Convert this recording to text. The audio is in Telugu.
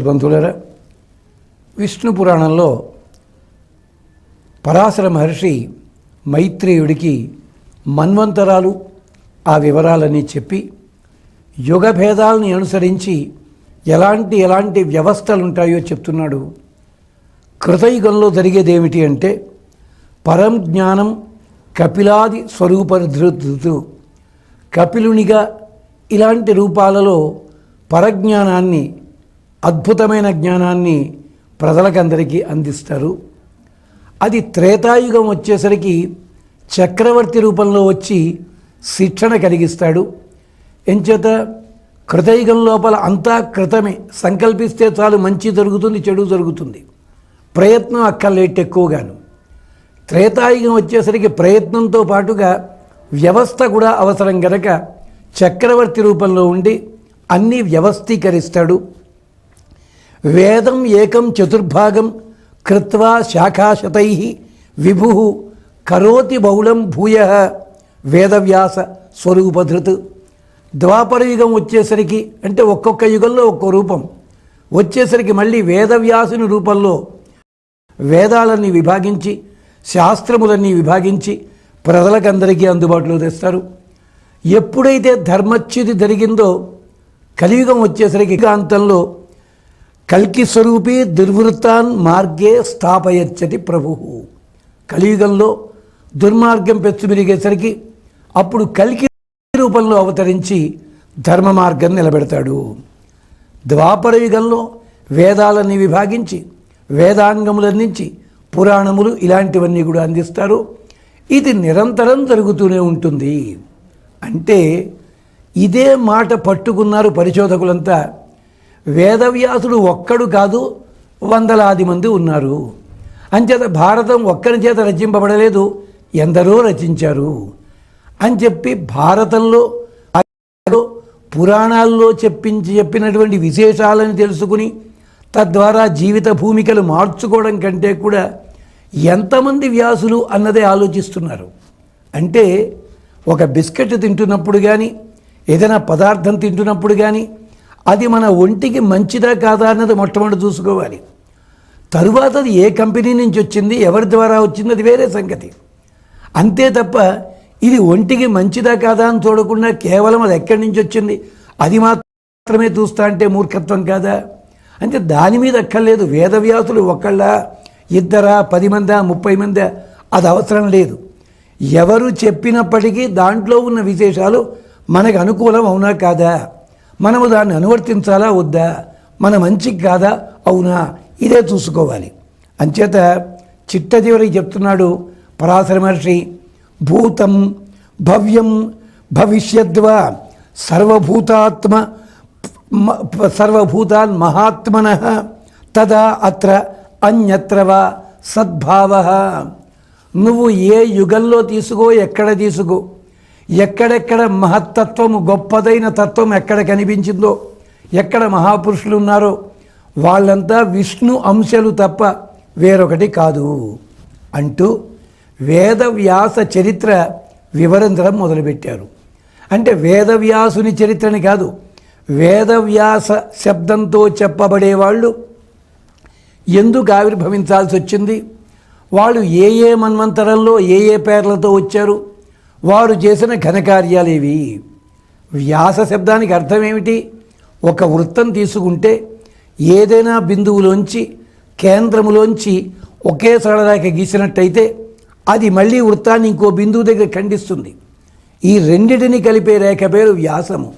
బంధువులరా విష్ణు పురాణంలో పరాశర మహర్షి మైత్రేయుడికి మన్వంతరాలు ఆ వివరాలన్నీ చెప్పి యుగభేదాలని అనుసరించి ఎలాంటి ఎలాంటి వ్యవస్థలు ఉంటాయో చెప్తున్నాడు. కృతయుగంలో జరిగేది ఏమిటి అంటే పరం జ్ఞానం కపిలాది స్వరూపధృతు కపిలునిగా ఇలాంటి రూపాలలో పరజ్ఞానాన్ని అద్భుతమైన జ్ఞానాన్ని ప్రజలకందరికీ అందిస్తారు. అది త్రేతాయుగం వచ్చేసరికి చక్రవర్తి రూపంలో వచ్చి శిక్షణ కలిగిస్తాడు. ఎంచేత కృతయుగం లోపల అంతా కృతమే. సంకల్పిస్తే చాలు మంచి జరుగుతుంది చెడు జరుగుతుంది. ప్రయత్నం అక్కర్లేట్ ఎక్కువగాను. త్రేతాయుగం వచ్చేసరికి ప్రయత్నంతో పాటుగా వ్యవస్థ కూడా అవసరం గనక చక్రవర్తి రూపంలో ఉండి అన్నీ వ్యవస్థీకరిస్తాడు. వేదం ఏకం చతుర్భాగం కృత్వా శాఖాశతై విభు కరోతి బహుళం భూయ వేదవ్యాస స్వరూపధృత్. ద్వాపర యుగం వచ్చేసరికి అంటే ఒక్కొక్క యుగంలో ఒక్కో రూపం. వచ్చేసరికి మళ్ళీ వేదవ్యాసుని రూపంలో వేదాలన్నీ విభాగించి శాస్త్రములన్నీ విభాగించి ప్రజలకందరికీ అందుబాటులో తెస్తారు. ఎప్పుడైతే ధర్మచ్యుతి జరిగిందో కలియుగం వచ్చేసరికి కాంతంలో కల్కి స్వరూపి దుర్వృత్తాన్ మార్గే స్థాపయచ్చతి ప్రభు. కలియుగంలో దుర్మార్గం పెచ్చుమిరిగేసరికి అప్పుడు కల్కి రూపంలో అవతరించి ధర్మ మార్గం నిలబెడతాడు. ద్వాపర యుగంలో వేదాలన్నీ విభాగించి వేదాంగములందించి పురాణములు ఇలాంటివన్నీ కూడా అందిస్తారు. ఇది నిరంతరం జరుగుతూనే ఉంటుంది. అంటే ఇదే మాట పట్టుకున్నారు పరిశోధకులంతా వేదవ్యాసుడు ఒక్కడు కాదు వందలాది మంది ఉన్నారు. అంచేత భారతం ఒక్కరి చేత రచింపబడలేదు ఎందరో రచించారు. అని చెప్పి భారతంలో పురాణాల్లో చెప్పించి చెప్పినటువంటి విశేషాలను తెలుసుకుని తద్వారా జీవిత భూమికలు మార్చుకోవడం కంటే కూడా ఎంతమంది వ్యాసులు అన్నదే ఆలోచిస్తున్నారు. అంటే ఒక బిస్కెట్ తింటున్నప్పుడు కానీ ఏదైనా పదార్థం తింటున్నప్పుడు కానీ అది మన ఒంటికి మంచిదా కాదా అన్నది మొట్టమొదటి చూసుకోవాలి. తరువాత అది ఏ కంపెనీ నుంచి వచ్చింది ఎవరి ద్వారా వచ్చింది అది వేరే సంగతి. అంతే తప్ప ఇది ఒంటికి మంచిదా కాదా అని చూడకుండా కేవలం అది ఎక్కడి నుంచి వచ్చింది? అది మాత్రమే చూస్తా అంటే మూర్ఖత్వం కాదా? అంటే దాని మీద అక్కర్లేదు. వేదవ్యాసులు ఒకళ్ళ ఇద్దరా పది మందా ముప్పై మందా అది అవసరం లేదు. ఎవరు చెప్పినప్పటికీ దాంట్లో ఉన్న విశేషాలు మనకు అనుకూలం అవునా కాదా? మనము దాన్ని అనువర్తించాలా వద్దా? మన మంచికి కాదా? అవునా? ఇదే చూసుకోవాలి. అంచేత చిట్ట చివరికి చెప్తున్నాడు పరాశర మహర్షి భూతం భవ్యం భవిష్యద్వా సర్వభూతాత్మ మ- సర్వభూతాన్ మహాత్మన తదా అత్ర అన్యత్రవా సద్భావ. నువ్వు ఏ యుగంలో తీసుకో ఎక్కడ తీసుకో? ఎక్కడెక్కడ మహత్తత్వము గొప్పదైన తత్వం ఎక్కడ కనిపించిందో ఎక్కడ మహాపురుషులు ఉన్నారో వాళ్ళంతా విష్ణు అంశాలు తప్ప వేరొకటి కాదు అంటూ వేదవ్యాస చరిత్ర వివరించడం మొదలుపెట్టారు. అంటే వేదవ్యాసుని చరిత్రని కాదు వేదవ్యాస శబ్దంతో చెప్పబడేవాళ్ళు ఎందుకు ఆవిర్భవించాల్సి వచ్చింది? వాళ్ళు ఏ ఏ మన్వంతరంలో ఏ ఏ పేర్లతో వచ్చారు? వారు చేసిన ఘనకార్యాలేవి? వ్యాస శబ్దానికి అర్థం ఏమిటి ఒక వృత్తం తీసుకుంటే ఏదైనా బిందువులోంచి కేంద్రములోంచి ఒకే సరళరేఖ గీసినట్టయితే అది మళ్ళీ వృత్తాన్ని ఇంకో బిందువు దగ్గర ఖండిస్తుంది. ఈ రెండిటిని కలిపే రేఖ పేరు వ్యాసము.